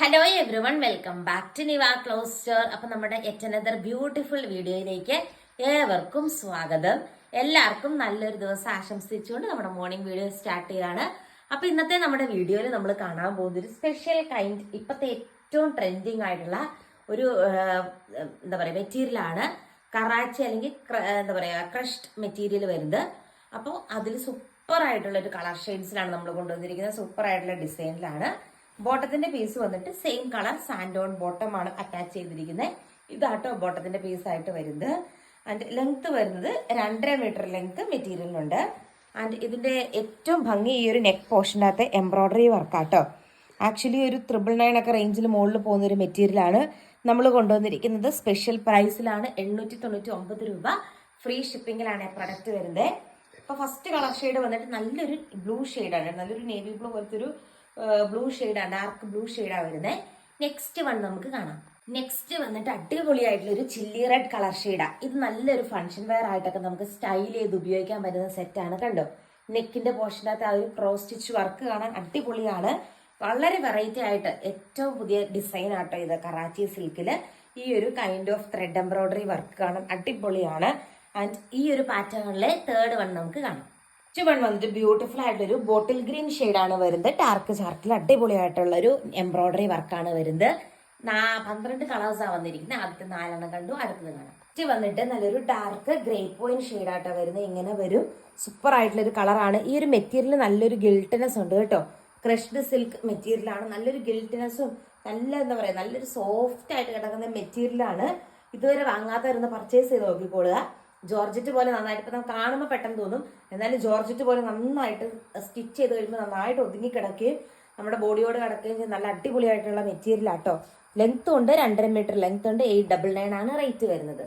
Hello everyone welcome back to Niva closet അപ്പൊ നമ്മുടെ at another beautiful വീഡിയോയിലേക്ക് ഏവർക്കും സ്വാഗതം. എല്ലാവർക്കും നല്ലൊരു ദിവസം ആശംസിച്ചുകൊണ്ട് നമ്മുടെ മോർണിംഗ് വീഡിയോ സ്റ്റാർട്ട് ചെയ്യാണ്. അപ്പൊ ഇന്നത്തെ നമ്മുടെ വീഡിയോയിൽ നമ്മൾ കാണാൻ പോകുന്ന ഒരു സ്പെഷ്യൽ കൈൻഡ് ഇപ്പോഴത്തെ ഏറ്റവും ട്രെൻഡിങ് ആയിട്ടുള്ള ഒരു എന്താ എന്താ പറയുക മെറ്റീരിയലാണ് കറാച്ചി അല്ലെങ്കിൽ എന്താ പറയുക ക്രഷ്ഡ് മെറ്റീരിയൽ വരുന്നത്. അപ്പോൾ അതിൽ സൂപ്പർ ആയിട്ടുള്ള ഒരു കളർ ഷെയ്ഡ്സിലാണ് നമ്മൾ കൊണ്ടുവന്നിരിക്കുന്നത്. സൂപ്പർ ആയിട്ടുള്ള ഡിസൈനിലാണ് ബോട്ടത്തിന്റെ പീസ് വന്നിട്ട് സെയിം കളർ സാൻഡോൺ ബോട്ടം ആണ് അറ്റാച്ച് ചെയ്തിരിക്കുന്നത് ഇതാട്ടോ ബോട്ടത്തിന്റെ പീസ് ആയിട്ട് വരുന്നത്. ആൻഡ് ലെങ്ത് വരുന്നത് രണ്ടര മീറ്റർ ലെങ്ത് മെറ്റീരിയലിനുണ്ട് ആൻഡ് ഇതിന്റെ ഏറ്റവും ഭംഗി ഈ ഒരു നെക്ക് പോർഷനകത്തെ എംബ്രോയിഡറി വർക്കാട്ടോ ആക്ച്വലി ഒരു ത്രിബിൾ നയൻ ഒക്കെ റേഞ്ചിൽ മുകളിൽ പോകുന്ന ഒരു മെറ്റീരിയലാണ് നമ്മൾ കൊണ്ടുവന്നിരിക്കുന്നത്. സ്പെഷ്യൽ പ്രൈസിലാണ് എണ്ണൂറ്റി തൊണ്ണൂറ്റി ഒമ്പത് രൂപ ഫ്രീ ഷിപ്പിങ്ങിലാണ് പ്രൊഡക്റ്റ് വരുന്നത്. അപ്പൊ ഫസ്റ്റ് കളർ ഷെയ്ഡ് വന്നിട്ട് നല്ലൊരു ബ്ലൂ ഷെയ്ഡാണ് നല്ലൊരു നേവി ബ്ലൂ പോലത്തെ ഒരു ബ്ലൂ ഷെയ്ഡാണ് ഡാർക്ക് ബ്ലൂ ഷെയ്ഡാണ് വരുന്നത് നെക്സ്റ്റ് വൺ നമുക്ക് കാണാം. നെക്സ്റ്റ് വന്നിട്ട് അടിപൊളിയായിട്ടുള്ള ഒരു ചില്ലി റെഡ് കളർ ഷെയ്ഡാണ് ഇത് നല്ലൊരു ഫംഗ്ഷൻ വെയർ ആയിട്ടൊക്കെ നമുക്ക് സ്റ്റൈൽ ചെയ്ത് ഉപയോഗിക്കാൻ പറ്റുന്ന സെറ്റാണ് കണ്ടോ? നെക്കിന്റെ പോർഷനകത്ത് ആ ഒരു ക്രോസ് സ്റ്റിച്ച് വർക്ക് കാണാൻ അടിപൊളിയാണ്. വളരെ വെറൈറ്റി ആയിട്ട് ഏറ്റവും പുതിയ ഡിസൈൻ ആട്ടോ ഇത്. കറാച്ചി സിൽക്കിൽ ഈ ഒരു kind of thread embroidery work കാണാൻ അടിപൊളിയാണ്. ആൻഡ് ഈ ഒരു പാറ്റേണിലെ തേർഡ് വൺ നമുക്ക് കാണാം. ഫസ്റ്റ് വൺ വന്നിട്ട് ബ്യൂട്ടിഫുൾ ആയിട്ടൊരു ബോട്ടിൽ ഗ്രീൻ ആണ് വരുന്നത്. ഡാർക്ക് ചാർക്കിൽ അടിപൊളിയായിട്ടുള്ള ഒരു എംബ്രോയിഡറി വർക്കാണ് വരുന്നത്. പന്ത്രണ്ട് കളേഴ്സാണ് വന്നിരിക്കുന്നത് ആദ്യത്തെ നാലെണ്ണം കണ്ടു അടുത്തത് കാണാം. നെക്സ്റ്റ് വന്നിട്ട് നല്ലൊരു ഡാർക്ക് ഗ്രേ പോയിന്റ് ഷെയ്ഡായിട്ടാണ് വരുന്നത്. ഇങ്ങനെ വരും. സൂപ്പർ ആയിട്ടുള്ള ഒരു കളറാണ് ഈ ഒരു മെറ്റീരിയൽ നല്ലൊരു ഗിൽട്ടിനെസ് ഉണ്ട് കേട്ടോ. ക്രഷ്ഡ് സിൽക്ക് മെറ്റീരിയലാണ് നല്ലൊരു ഗിൽട്ടിനെസ്സും നല്ല എന്താ പറയുക നല്ലൊരു സോഫ്റ്റ് ആയിട്ട് കിടക്കുന്ന മെറ്റീരിയലാണ് ഇതുവരെ വാങ്ങാത്തവരൊന്ന് പർച്ചേസ് ചെയ്ത് നോക്കിക്കോളുക. ജോർജറ്റ് പോലെ നന്നായിട്ട് ഇപ്പം നമുക്ക് കാണുമ്പോൾ പെട്ടെന്ന് തോന്നും. എന്നാലും ജോർജറ്റ് പോലെ നന്നായിട്ട് സ്റ്റിച്ച് ചെയ്ത് കഴിയുമ്പോൾ നന്നായിട്ട് ഒതുങ്ങി കിടക്കുകയും നമ്മുടെ ബോഡിയോട് കിടക്കുകയും ചെയ്ത് നല്ല അടിപൊളിയായിട്ടുള്ള മെറ്റീരിയലാട്ടോ ലെങ്ത് ഉണ്ട് രണ്ടര മീറ്റർ ലെങ്ത് ഉണ്ട്. എയ്റ്റ് ഡബിൾ നയൻ ആണ് റേറ്റ് വരുന്നത്.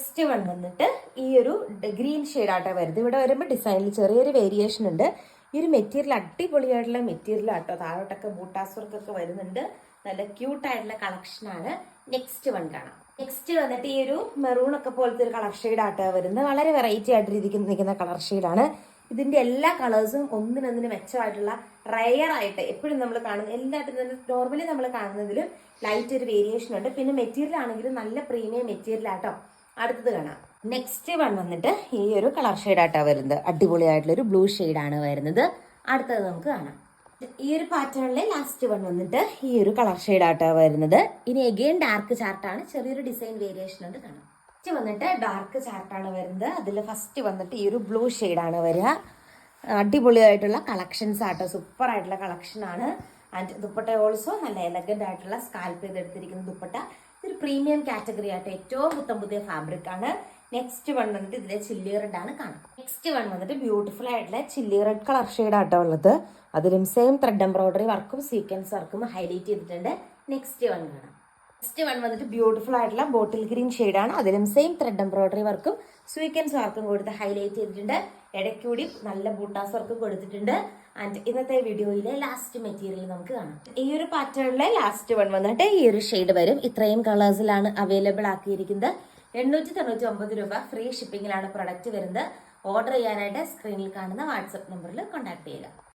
നെക്സ്റ്റ് വൺ വന്നിട്ട് ഈ ഒരു ഗ്രീൻ ആട്ടോ വരുന്നത്. ഇവിടെ വരുമ്പോൾ ഡിസൈനിൽ ചെറിയൊരു വേരിയേഷൻ ഉണ്ട്. ഈ ഒരു മെറ്റീരിയൽ അടിപൊളിയായിട്ടുള്ള മെറ്റീരിയലാട്ടോ താഴോട്ടൊക്കെ ബൂട്ടാസ് വർക്കൊക്കെ വരുന്നുണ്ട്. നല്ല ക്യൂട്ടായിട്ടുള്ള കളക്ഷനാണ് നെക്സ്റ്റ് വൺ കാണാം. നെക്സ്റ്റ് വന്നിട്ട് ഈ ഒരു മെറൂൺ ഒക്കെ പോലത്തെ ഒരു കളർ ഷെയ്ഡ് ആട്ടോ വരുന്നത്. വളരെ വെറൈറ്റി ആയിട്ട് ഇരിക്കുന്ന നിൽക്കുന്ന കളർ ഷെയ്ഡാണ് ഇതിന്റെ എല്ലാ കളേഴ്സും ഒന്നിനൊന്നിന് മെച്ചമായിട്ടുള്ള റയർ ആയിട്ട് എപ്പോഴും നമ്മൾ കാണുന്ന എല്ലാത്തിനും നോർമലി നമ്മൾ കാണുന്നതിലും ലൈറ്റ് ഒരു വേരിയേഷൻ ഉണ്ട്. പിന്നെ മെറ്റീരിയൽ ആണെങ്കിലും നല്ല പ്രീമിയം മെറ്റീരിയൽ ആട്ടോ. അടുത്തത് കാണാം. നെക്സ്റ്റ് വൺ വന്നിട്ട് ഈ ഒരു കളർ ഷെയ്ഡായിട്ടാണ് വരുന്നത്. അടിപൊളിയായിട്ടുള്ള ഒരു ബ്ലൂ ഷെയ്ഡാണ് വരുന്നത്. അടുത്തത് നമുക്ക് കാണാം. ഈ ഒരു പാറ്റേണിലെ ലാസ്റ്റ് വൺ വന്നിട്ട് ഈ ഒരു കളർ ഷെയ്ഡായിട്ടാണ് വരുന്നത്. ഇനി എഗെയിൻ ഡാർക്ക് ചാർട്ടാണ് ചെറിയൊരു ഡിസൈൻ വേരിയേഷൻ ഉണ്ട് കാണാം. ഫസ്റ്റ് വന്നിട്ട് ഡാർക്ക് ചാർട്ടാണ് വരുന്നത്. അതിൽ ഫസ്റ്റ് വന്നിട്ട് ഈ ഒരു ബ്ലൂ ഷെയ്ഡാണ് വരിക. അടിപൊളിയായിട്ടുള്ള കളക്ഷൻസ് ആട്ടോ. സൂപ്പർ ആയിട്ടുള്ള കളക്ഷൻ ആണ്. ആൻഡ് ദുപ്പട്ട ഓൾസോ നല്ല എലഗന്റ് ആയിട്ടുള്ള സ്കാൽപ്പ് ചെയ്തെടുത്തിരിക്കുന്ന ദുപ്പട്ട. പ്രീമിയം കാറ്റഗറി ആയിട്ട് ഏറ്റവും പുത്തം പുതിയ ഫാബ്രിക് ആണ്. നെക്സ്റ്റ് വൺ വന്നിട്ട് ഇതിലെ ചില്ലി റെഡ് ആണ് കാണാം. നെക്സ്റ്റ് വൺ വന്നിട്ട് ബ്യൂട്ടിഫുൾ ആയിട്ടുള്ള ചില്ലി റെഡ് കളർ ഷെയ്ഡ് ആട്ടോ ഉള്ളത്. അതിലും സെയിം ത്രെഡ് എംബ്രോയിഡറി വർക്കും സീക്വൻസ് വർക്കും ഹൈലൈറ്റ് ചെയ്തിട്ടുണ്ട്. നെക്സ്റ്റ് വൺ കാണാം. നെക്സ്റ്റ് വൺ വന്നിട്ട് ബ്യൂട്ടിഫുൾ ആയിട്ടുള്ള ബോട്ടിൽ ഗ്രീൻ ആണ്. അതിലും സെയിം ത്രെഡ് എംബ്രോയിഡറി വർക്കും സ്വീക്കൻസ് വർക്കും കൊടുത്ത് ഹൈലൈറ്റ് ചെയ്തിട്ടുണ്ട്. ഇടയ്ക്കൂടി നല്ല ബൂട്ടാസ് വർക്കും കൊടുത്തിട്ടുണ്ട്. ആൻഡ് ഇന്നത്തെ വീഡിയോയിലെ ലാസ്റ്റ് മെറ്റീരിയൽ നമുക്ക് കാണാം. ഈ ഒരു പാറ്റേണിലെ ലാസ്റ്റ് വൺ വന്നിട്ട് ഈ ഒരു ഷെയ്ഡ് വരും. ഇത്രയും കളേഴ്സിലാണ് അവൈലബിൾ ആക്കിയിരിക്കുന്നത്. എണ്ണൂറ്റി തൊണ്ണൂറ്റി ഒമ്പത് രൂപ ഫ്രീ ഷിപ്പിംഗിലാണ് പ്രൊഡക്റ്റ് വരുന്നത്. ഓർഡർ ചെയ്യാനായിട്ട് സ്ക്രീനിൽ കാണുന്ന വാട്സപ്പ് നമ്പറിൽ കോൺടാക്ട് ചെയ്യുക.